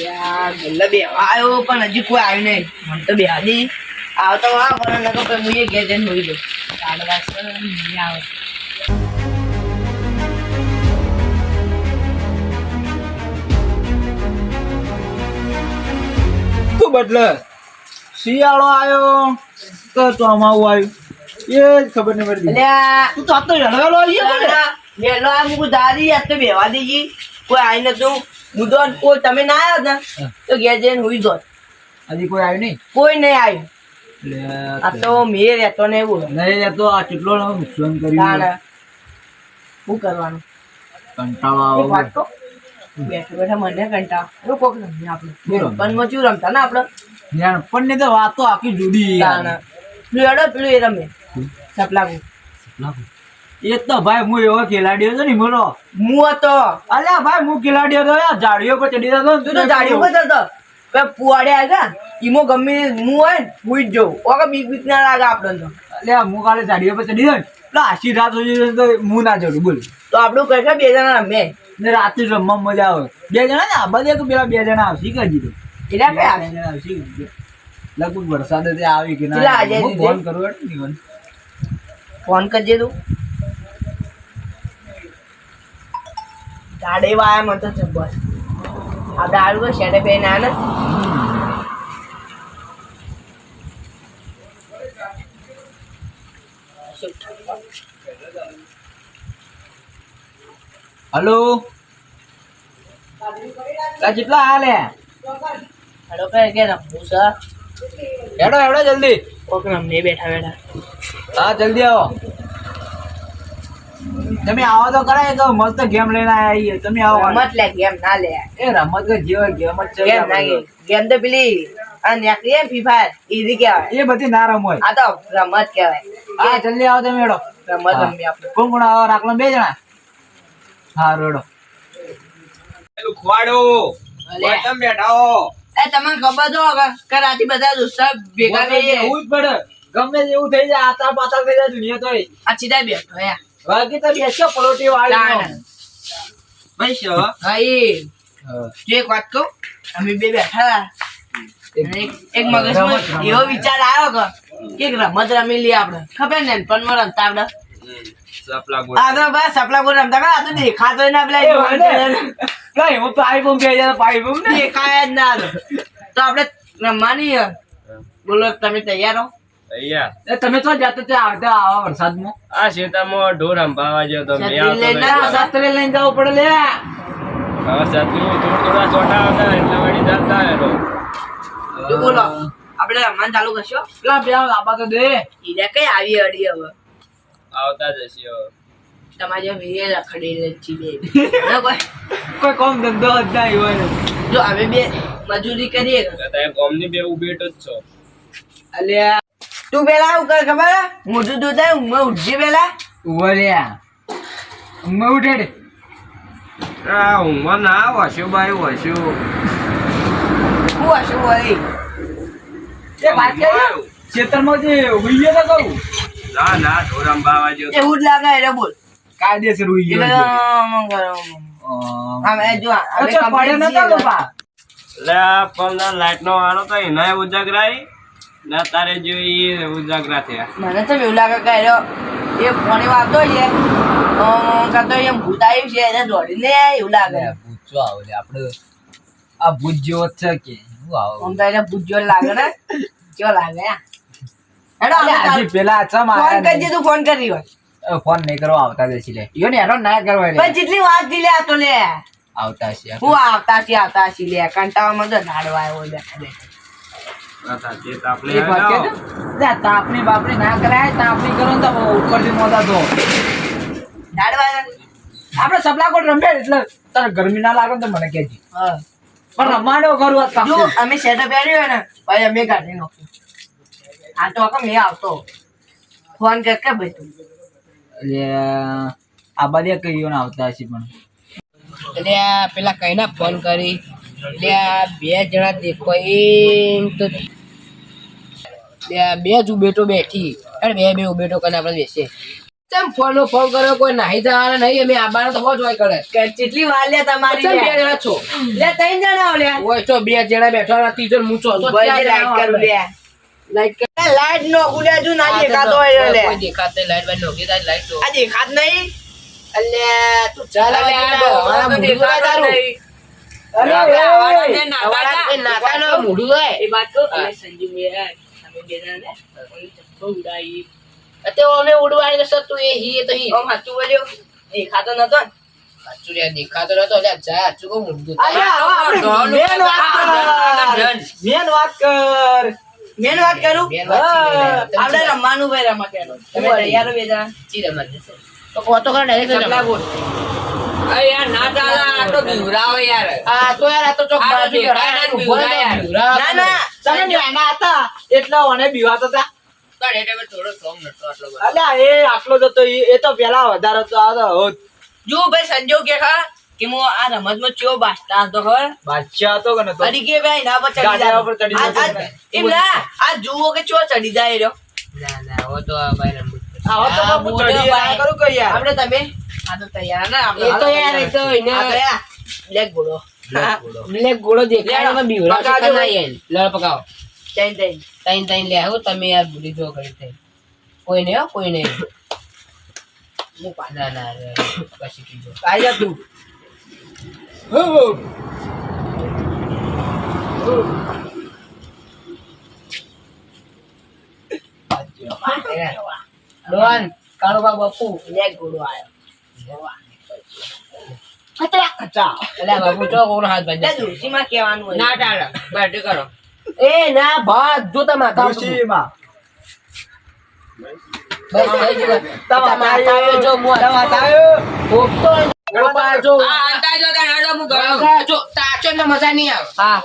યાર ગલ્લા આવ્યો પણ હજી કોઈ આવ્યું નહીં મને તો બે દી આવતો આ પણ નકો પણ હું એ ઘેર જઈને હોઈ ગયો આવે શિયાળો આવ્યો તો ચોમાવું આવ્યું એ ખબર નહીં પડતી તું તો તો રડવેલો આવીએ બોલે. વેલો આ મુકું દાદી, આ તો બેવા દેજી કોઈ આવી નતું હું તો કોઈ તમે ના આવ્યા ને તો ઘેર જઈને હોઈ ગયો. હજી કોઈ આવ્યું નહીં? કોઈ નહીં આવ્યું. આ તો મેં રહેતો ને એવું. નહીં રહેતો આ કેટલો નુકસાન કર્યું? શું કરવાનું? કંટાળો વાત આવો બેઠા બેઠા મને કંટા એવું કોક રમીએ આપણે. પણ મચું રમતા ને આપણે? પણ ને તો વાતો આખી જુદી યાર. પેલું પેલું એ રમે. સપલાગું એ તો ભાઈ હું એવો ખેલાડીઓ હતો ને મોટો હું હતો. અલ્યા ભાઈ હું ખેલાડીઓ હતો ઝાડીઓ પર ચડી જતો તું તો જાડીઓ પર ચડતો. કે પુવાડે આવ્યા ઈમો ગમે હું હોય ને હું જ જોઉં. ઓકે બીક બીક ના લાગે આપણને તો. અલ્યા હું કાલે ઝાડીઓ પર ચડી જાય એટલે આશી રાત સુધી તો હું ના જોડું બોલ. તો આપણું કહે કે બે જણા રમે ને રાત્રે રમવા મજા આવે. બે જણા ને આ બધે તો પેલા બે જણા આવશે કે હજી તો એટલે બે જણા આવશે લગભગ વરસાદ આવી કે ના? ફોન કરું. ફોન કરજે તું. દાડે વાયા મને તો જબ્બર આ દાડુ તો શેડે પહેરીને આવ્યા ને હલો આ કેટલા હાલે હેડો કે કે રમવું છે હેડો હેડો જલ્દી કોક રમને બેઠા બેઠા હા જલ્દી આવો તમે આવો તો કરાય તો મસ્ત ગેમ લઈને આયા છીએ તમે આવો. રમત લે ગેમ ના લે. એ રમત કે જેવો ગેમ જ છે ગેમ ના ગેમ તો પેલી આ નેકલી એમ ફ્રી ફાયર ઈઝી કહેવાય. એ બધી ના રમો આ તો રમત કહેવાય. આ જલ્દી આવો તમે એડો રમત રમી આપણે. કોણ કોણ આવો? રાખલો બે જણા. હા રેડો પેલું ખવાડો. અલ્યા. વતન બેઠાઓ. એ તમને ખબર તો કે રાતે બધા દોસ્તાર ભેગા થઈએ. એવું જ પડે. ગમે તેવું થઈ જાય આતા પાતા થઈ જાય દુનિયા તો આ સીધા બેઠો યા બાકી તો બેસો પલોટી વાળી. બસ. હા તું એક વાત કહું અમે બે બેઠા એક એક મગજમાં એવો વિચાર આવ્યો કે એક રમત રમી લઈએ આપણે. ખબર ને પણ રમતા આપણે. સપલા બસ સપલા બોલ રમતા હતા, આ તો દેખાતો ના પેલા એ હોય ને. કઈ હું તો આઈફોન બે હજાર આઈફોન દેખાય જ ના તો. આપણે રમવાની બોલો તમે તૈયાર હો? તમે તો જાતે ત્યાં આવતા આવા વરસાદમાં? આ શેતામાં ઢોર અંબાવા ગયો તો મેં આવતો લઈને જવું પડે લે. હવે સત્રી થોડા થોડા છોટા હતા એટલે વળી જતા હેરો તો બોલો આપણે રમવાનું ચાલુ કરશો? પેલા બે લાંબા તો દે. કઈ આવી અડી હવે? આવતા જશે હવે. તમારે જેમ રખડી બે. કોઈ કોઈ કોમ ધંધો જ ના હોય ને. જો અમે બે મજૂરી કરીએ તો. તમે ગોમની બે ઉભેટ જ છો. અલ્યા તું પેલા આવું કર ખબર હે? મોઢું દૂધ ઊંઘમાં ઉઠજે પેલા ઉવર્યા અમે ઉઠે આ ઊંઘમાં ના વસ્યું બાઈ વસ્યું શું હશે વળી? એ વાત કરી ખેતરમાં જે ઉઈએ તો કહું. ના ના ગયો એવું જ લાગે એટલે બોલ. કાયદેસર આમ એ જો અચ્છા નતા બાપા આ પંદર લાઈટ નો વાળો તો એના ઉજાગરાઈ ને તારે જો ઉજાગરા થયા. મને તો એવું લાગે કે એ ફોને વાગતો છે. કાં તો એમ ભૂત આવ્યું છે એને દોડીને એવું લાગે. ભૂત શું આવે લે, આપણે આ ભૂત જેવો છે કે શું આવે? આમ તો એને ભૂત જેવો લાગે ને. કેવો લાગે? હેડો પેલા ચમ ફોન કરજે તું ફોન કરી હોય ફોન નહીં કરવા આવતા લે ઈયો ને એનો ના કરવા લે જેટલી વાતથી લે આ તો લે આવતા છે હું આવતા છે આવતા છે લે કંટાળામાં તો નાડવા આવ્યો લે, તાપણી બાપણી ના કરાય તાપણી કરો ને તો ઉપરથી મોટા તો આપણે સપલા કોટ રમ્યા એટલે તારે ગરમી ના લાગે ને તો મને કહેજે. હા. પણ રમવાનો કરું આ જો. અમે સેટઅપ આવ્યું હોય ને ભાઈ અમે કાઢી નાખ્યું આ તો આખો મેં આવતો. ફોન કર કે ભાઈ તું? એટલે આ બધા કહીઓ ને આવતા હશે પણ. એટલે પેલા કઈના ફોન કરી. બે જણા દેખો તો બે જ ઉભેટો બેઠી. અરે બે બે ઉભેટો કરીને આપણે બેસીએ. ચમ ફોન નો ફોન કર્યો કોઈ નાહી જવાના નહીં અમે આબાના તો જ હોય કરે. કેટલી વાર લે તમારી બે જણા છો? લે ત્રણ જણા લે ઓય તો બે જણા બેઠા હતા ત્રીજો ને મૂછો તો લાઈટ કર લે લાઈટ કર. લાઈટ નો ગુલે જો ના દેખાતો હોય લે. કોઈ દેખાતે લાઈટ બાઈટ નોખી જાય, લાઈટ જો. આ દેખાત નહીં? અલ્યા તું ચાલ ડોહાના મોઢું જોયા તારું. દેખાતો નતો ને દેખાતો નતો? એટલે જા હવે આપણે મેન વાત કર. મેન વાત કર. મેન વાત કરું? આપણે રમવાનું ભાઈ રમત તમે તૈયાર હો બે જણા ચીરે રમત તો કહો તો ખરા રમત. આટલો જ હતો એ- તો પેલા વધારે. જો ભાઈ સંજોગ કે ખા કે હું આ રમતમાં ચો બાસ્તા હતો ખબર? બાદશાહ હતો કે નતો? અરે કે ભાઈ ના પર ચડી જાય. ચડી. એમ ના આ જુઓ કે ચો ચડી જાય રહ્યો. ના ના તો ભાઈ રમવું આપણે તમે? આ તો તૈયાર ના એ તો યાર એ તો એને આ તો યાર બ્લેક બોલો બ્લેક ગોળો દેખાય લે, એમાં બીવડા પકાવજો ના ભાઈ. લડ પકાવો. ચાઈ ચાઈ તૈન તૈન લે આવો તમે યાર ભૂલી જો કરી થઈ. કોઈ નહીં હો કોઈ નહીં હું પા- ના ના રે, પછી કીધું. આઈ જા તું. ડોન કાળુબા બાપુ બ્લેક બોલો આયો. અચ્છા એટલે બાપુ ચો કોણ હાથ લે બાંધે કહેવાનું ના ટાળ બેઠી કરો એ ના ભાત જો તમે માથા ઉપર. ડોશીમાં. બસ થઈ ગયું. તમા તમે માથા તાયો. ઉપર જો મું હાથ તમા તાયો. પોપતો ગોપા જો. આ જો તાચો ને મજા નહીં આવે. હા.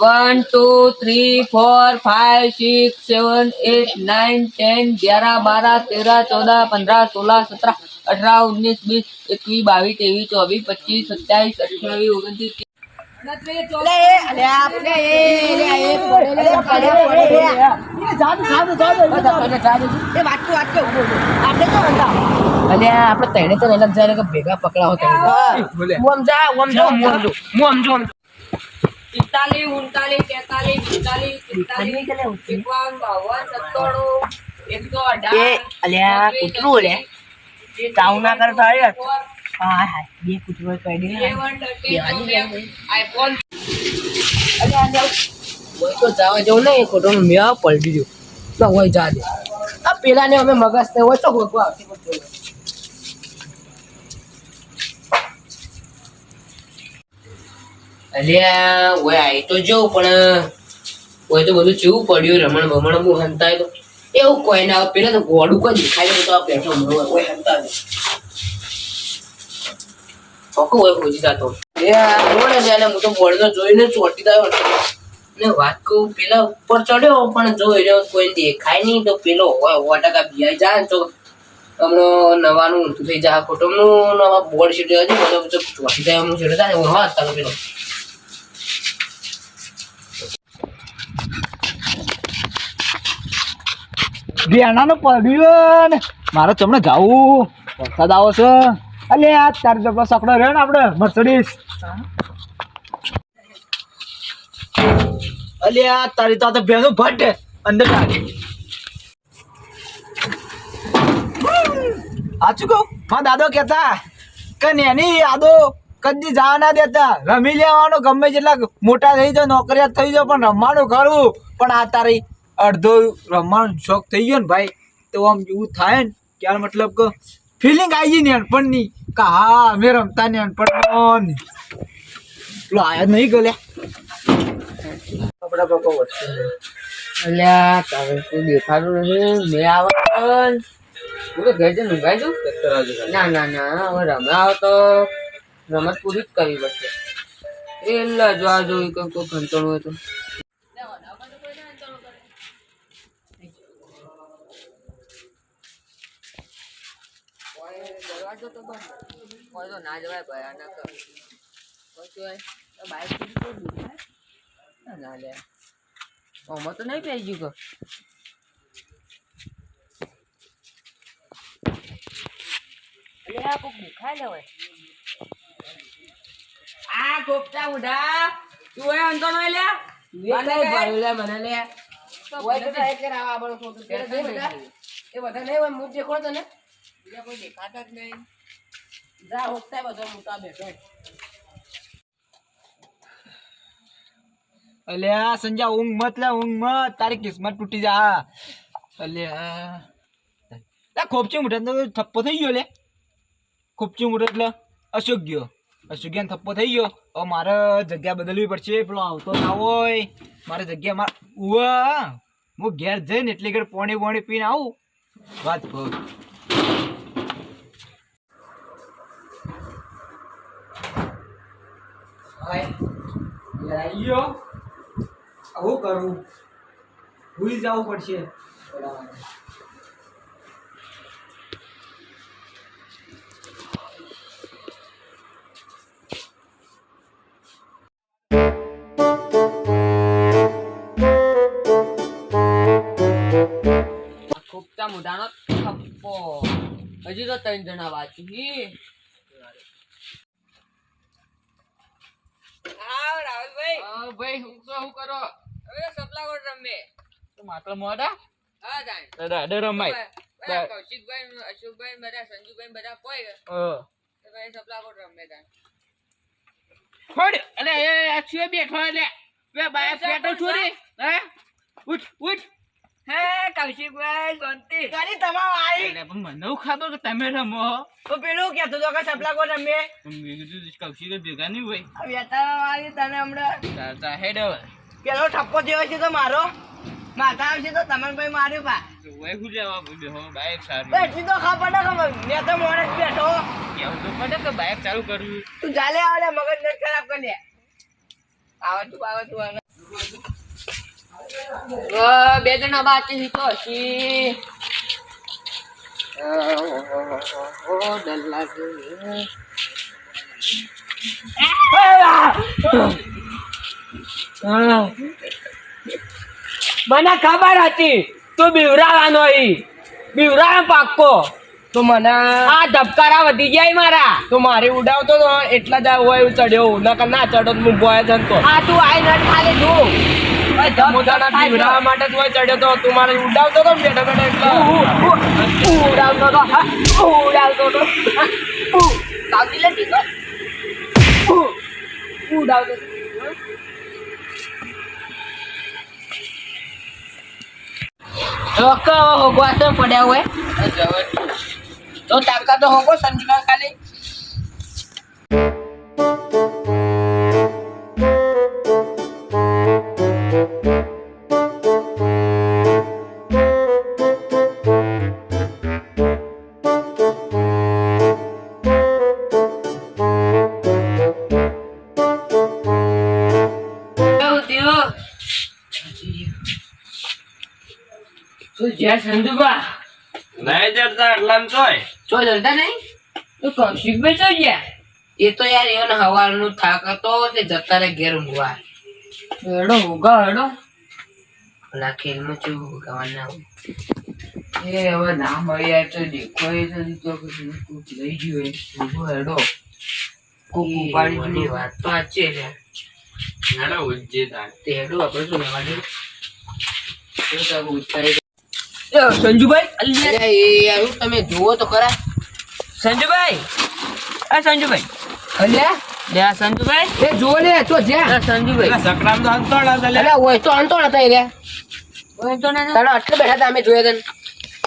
One two three four five six seven eight nine ten ग्यारह बारह तेरह चौदह पंद्रह सोलह सत्रह अठारह उन्नीस बीस इक्कीस बाईस तेईस चौबीस पच्चीस सत्ताईस अट्ठाईस ओगणतीस લે એ અલે આપણે એ લે એ પડે લે પડે પડે એ જાદુ, જાદુ, જાદુ. એ વાટકો વાટકો આપણે તો હતા અને આપણે તેને તો એને જાય કે ભેગા પકડાવો તેને બોલે. હું સમજા હું સમજો હું સમજો હું સમજો પિસ્તાલીસ ઉનતાલીસ તેતાલીસ પિસ્તાલીસ પિસ્તાલીસ એકાવન બાવન સત્તાણું એકસો એ અઢાર અલ્યા કૂતરું લે ચાઉ ના કર તારે હા હા બે કૂતરો કરી દે આઈફોન. હોય તો જવા જેવું નહીં ખોટો મેં પલટી ગયો. તો હોય જા દે. આ પેલા ને અમે મગજ થયો હોય તો આવતી પણ જોવે. અલ્યા, ઓય આઈ તો જવું પણ, ઓય તો બધું ચેવું પડ્યું, રમણ ભમણ હું હંતાય તો. એવું કોઈ ના પેલા તો ગોડું કોઈ દેખાય તો આ બેઠો મળો કોઈ હંતા નહીં. ચોખ્ખો હોય ખોજી જાતો. એ અને હું તો બોર્ડ જોઈને ચોટી થયો ને વાત કહું, પેલા ઉપર ચડ્યો, પણ જોઈ રહ્યો, કોઈ દેખાય નહીં, તો પેલો હોય, સો ટકા બિહાઈ જાય તો. હમણાં નવાનું ઊંધું થઈ જાય કુટુંબનું નવા બોર્ડ સીટ્યો હજી બધો ચોટી જાય સીટો થાય હું હા પેલો. બેનાનું પડ્યું ને. મારે તમને જાવું. વરસાદ આવો છે. અલે, આ તાર પેલો સકડો રહ્યો ને આપણે મર્સડીસ અલે, આ તારી તો તો ભટ્ટ અંદર સાચું કહું? મારા દાદો કહેતા કે નેની આદો કદી જવા ના દેતા. રમી લેવાનું ગમે જેટલા મોટા થઈ જાવ નોકરિયાત થઈ જાવ પણ રમવાનું કરવું પણ આ તારી અડધો રમવાનો શોખ થઈ ગયો ને ભાઈ તો આમ એવું થાય ને ત્યારે મતલબ કે ફિલિંગ આવી ગઈ નહીં કે હા અમે રમતા નાનપણ પેલો આયા નહીં ગયો લ્યા કપડા વચ્ચે. અલ્યા તારે તું દેખાતું નથી. મેં આવે હું તો ઘેર જઈને ઊંઘાઈ જાઉં? ના ના ના હવે રમે આવે તો. રમત પૂરી જ કરવી પડશે. એટલે જોવા જોયું કે કોઈ કોઈ ઘંટોળું હોય તો દરવાજો તો બંધ કોઈ તો ના જવાય ભયાનક. તો બાઈક ના ના લે. ઓમાં તો નહીં પી ગયું કે આ કોક દેખાય આ ઉડા તું એ અંતો નો લે? મને લે આપણો ફોટો એ બધા નહીં હોય. મુખ દેખો તને. બીજા કોઈ દેખાતા જ નહીં. જા હોકતા બધો સંજા ઊંઘ મત લે, ઊંઘ મત. તારી કિસ્મત તૂટી જા. અલ્યા ખોપચી મુઠે થપ્પો થઈ ગયો લે. ખોપચી મુઠે એટલે અશોક ગયો. અશોક ગયા થપ્પો થઈ ગયો. હવે મારે જગ્યા બદલવી પડશે. પેલો આવતો ના હોય. મારે જગ્યા માર હું ઘેર જઈને એટલી ઘડી પોણી પોણી પીને આવું. વાત ગયો આવું કરું ભૂલી જવું પડશે. આ મુદાનો થપ્પો. હજી તો ત્રણ જણા બાકી હા રાહુલભાઈ. હા ભાઈ હું તો હું કરો? હવે સપલા કોટ રમે. તો માટલો મોડા હા તાણ. દાડે રમાય. કૌશિકભાઈ અશોકભાઈ બધા સંજુભાઈ બધા કોઈ તો ભાઈ સપલા કોટ રમે તાણ. ફોડ! અલે એ આ બેઠો એટલે બે બાય પેટો છોરી હે? ઉઠ ઉઠ. હે કૌશિકભાઈ શાંતિ. તમામ આવી પણ મને એવું ખબર કે તમે રમો. તો પેલું કહેતો તો કે સપલા કો રમે? મેં કીધું કૌશિક ભેગા નહીં હોય. વેતા વાળી તને હમણાં ચાલતા હેડ પેલો ઠપ્પો થયો છે તો મારો. માથા આવશે તો તમને ભાઈ માર્યું હું જવા બેહો સારું. તો ખબર મેં તો મોડે બેઠો. કેવું તો પડે કે બાઈક ચાલુ કરવું તું ચાલે આવે મગજ નથી ખરાબ કરી લે. આવે તું આવે તું આવે. બે જણા બાકી તો હશી. મને ખબર હતી તું બીવરાવાનો ઈ બીવરાનો પાક્કો. તો મને આ ધબકારા વધી જાય મારા. તો મારે ઉડાવતો તો એટલા જ હોય ચડ્યો. નકર ના ચડો તો હું બોય જનતો. આ તું આઈ નટ ખાલી તું. પીવડાવવા માટે તું ચડ્યો તો. તું મારે ઉડાવતો તો બેઠા ઉડાવતો તો. હા, ઉડાવતો તો. હા, લે ટીકો. ઉડાવતો રોકો હોગવા તો પડ્યા હોય. તો તાકાત તો હોગો સંજુના ખાલી. સંજુબા નહીં જડતા એટલામાં તોય. ચો જડતા નહીં? તો કૌશિકભાઈ ચો ગયા. એ તો યાર એનો હવારનું થાક હતો તે જતા રે ઘેર ઊંઘવા. હેડો ઉગા હેડો. ઓલા ખેલમાં ચેવું ઊંઘવાના. એ હવે ના મળી યાર તો દેખો એ તો તો કોક લઈ ગયો ઊંઘો હેડો. કોક ઉપાડી વાત તો સાચી છે હેડો ઉજ્જે તાર તે હેડો આપણે શું લેવા દે તો તારું ઉતારી. સંજુભાઈ? અલ્યા અલ્યા એ યાર હું તમે જુઓ તો ખરા. સંજુભાઈ? આ સંજુભાઈ. અલ્યા? લે સંજુભાઈ. એ જો લે તો જ્યાં. સંજુભાઈ. સકરામ તો હંતોડા હતા લે. અલ્યા તો અંતો નતા એ ઓય તો ના તારા આટલે બેઠા હતા અમે જોયા તને.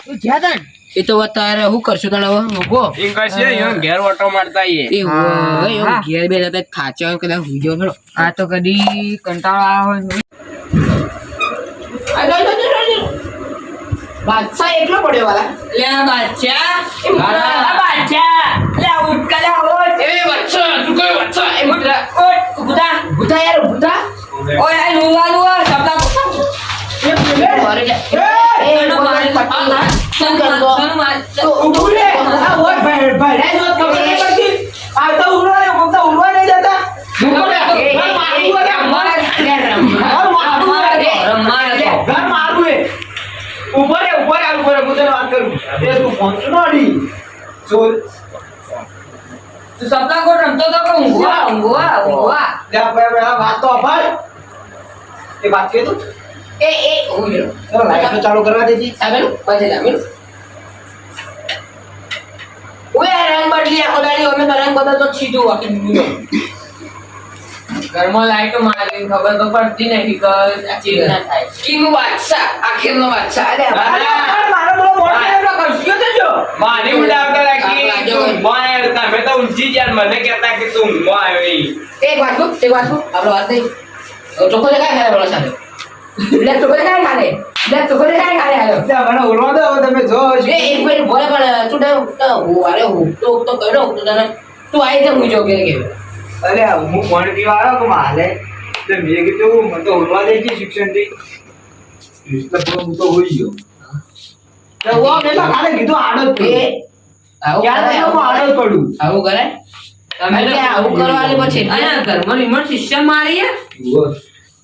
તું જ્યાં તા એ તો તારે શું કરશું તને હવે મૂકો. એમ કહેશે ઈવન ઘેર ઓટો મારતા આઈએ. એ હોય ઘેર બેઠા હતા થાચા કદાચ હુઈ આ તો કદી કંટાળો આવે બાદશાહ એકલો પડ્યો વાલા. લે બાદશાહ. આ બાદશાહ. લે ઉટકા લે આ એ વચ્ચો તું કોઈ વચ્ચો એ મુદ્રા. ઉઠ ભૂતા ભૂતા યાર ભૂતા ઓય આ લુવાનું એ સપના મારે જા. એ મારે પટ્ટી. શું કરતો તો ઊભું આ ઓય ભાઈ ભાઈ જો ખબર નહીં પડતી આ તો ઉડવા રે કોક તો ઉડવા નહીં જતા ઊભું રે ઘર મારવું રે અમારે ઘર મારવું રે રમાડે તો. ઘર મારું એ કરું એ તું સપના કોટ રમતો તો કે ઊંઘવા ઊંઘવા ઊંઘવા. લે આપણે આપણે આ વાત તો અપાડ એ વાત કહી તું એ એ ઊંઘી રહ્યો. લાઈટ ચાલુ કરવા દેજી. ઓય રંગ બદલી આખો દાડી અમે રંગ બદલતો જ સીધું આખી દુનિયા. ઘરમાં લાઈટો મારી ખબર તો પડતી નથી કે આ ચીજ ના થાય. કિંગ બાદશાહ આખિરનો બાદશાહ. અરે મારો તો ઉડાવતા રાખી. તું. તમે તો ગયા મને કહેતા કે તું એક વાત કહું એક વાત કહું આપણે વાત નહીં. ચોખ્ખો બોલો સાથે? બ્લેક ચોખ્ખો દેખાય ખાલે બ્લેક ચોખ્ખો દેખાય ખાલે આવ્યો ત્યાં મને ઉડવા દો તમે જો. એ એક મિનિટ બોલે પણ તું ડાય હું અરે હું તો તો કહ્યો તું તને તું આવી જા હું જો કે કે અરે હું પાણી પીવા આવ્યો કે માલે મેં કીધું મને તો ઉડવા દે છે શિક્ષણથી એટલે હું તો હોઈ ગયો. તો મેં તો ખાલી કીધું આડો જ પડ્યું આવું યાર કરાય? તમે આવું કરવાની પછી અહીંયા ઘરમાં રિમોટ સિસ્ટમ મારી યાર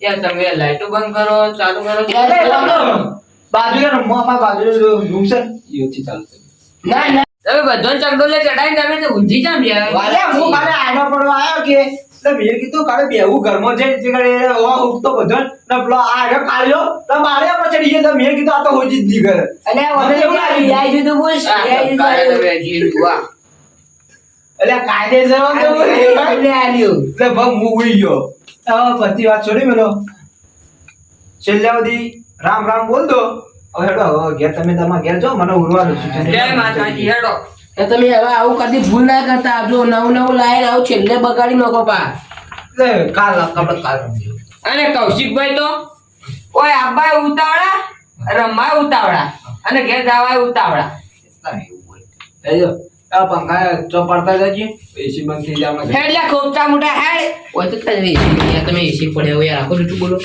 યાર તમે લાઈટો બંધ કરો ચાલુ કરો. બાજુ રમવા અમારા બાજુ રૂમ છે. યોથી ચાલુ છે ના ના તમે બધો ચકડોલે ચડાઈને તમે તો ઊંધી જામ યાર. વાલે હું કાલે આનો પડવા આવ્યો કે તો મેં કીધું કાલે બેવું ઘરમાં જઈને જે કરે ઓ ઉઠતો બધો ને પેલો આ આગળ કાળ્યો તો મારે પર ચડી ગયો તો મેં કીધું આ તો હોજી જ નહીં કરે અને ઓને છે તો બોલ જાય તમે એટલે કાયદેસર. એટલે આલ્યું એટલે ભાઈ હું ઉઈ ગયો. હવે બધી વાત છોડી મેલો. છેલ્લા સુધી રામ રામ બોલ દો. હવે હેડો ઘેર તમે તમારા ઘેર જાઓ મને ઉરવા દો છું. જય માતાજી. હેડો. તો તમે હવે આવું કદી ભૂલ ના કરતા જો નવું નવું લાઈને આવું છેલ્લે બગાડી નાખો પા એટલે કાલ આપણે કાલ અને કૌશિકભાઈ તો ઓય આબાય ઉતાવળા રમાય ઉતાવળા અને ઘેર જવાય ઉતાવળા. જજો આ પંખા ચોપાડતા જજે. એસી બંધ થઈ જાય હેડ લે મોટા હેડ. ઓય તો તમે એસી પડ્યા હોય યાર આખો જૂઠું બોલો.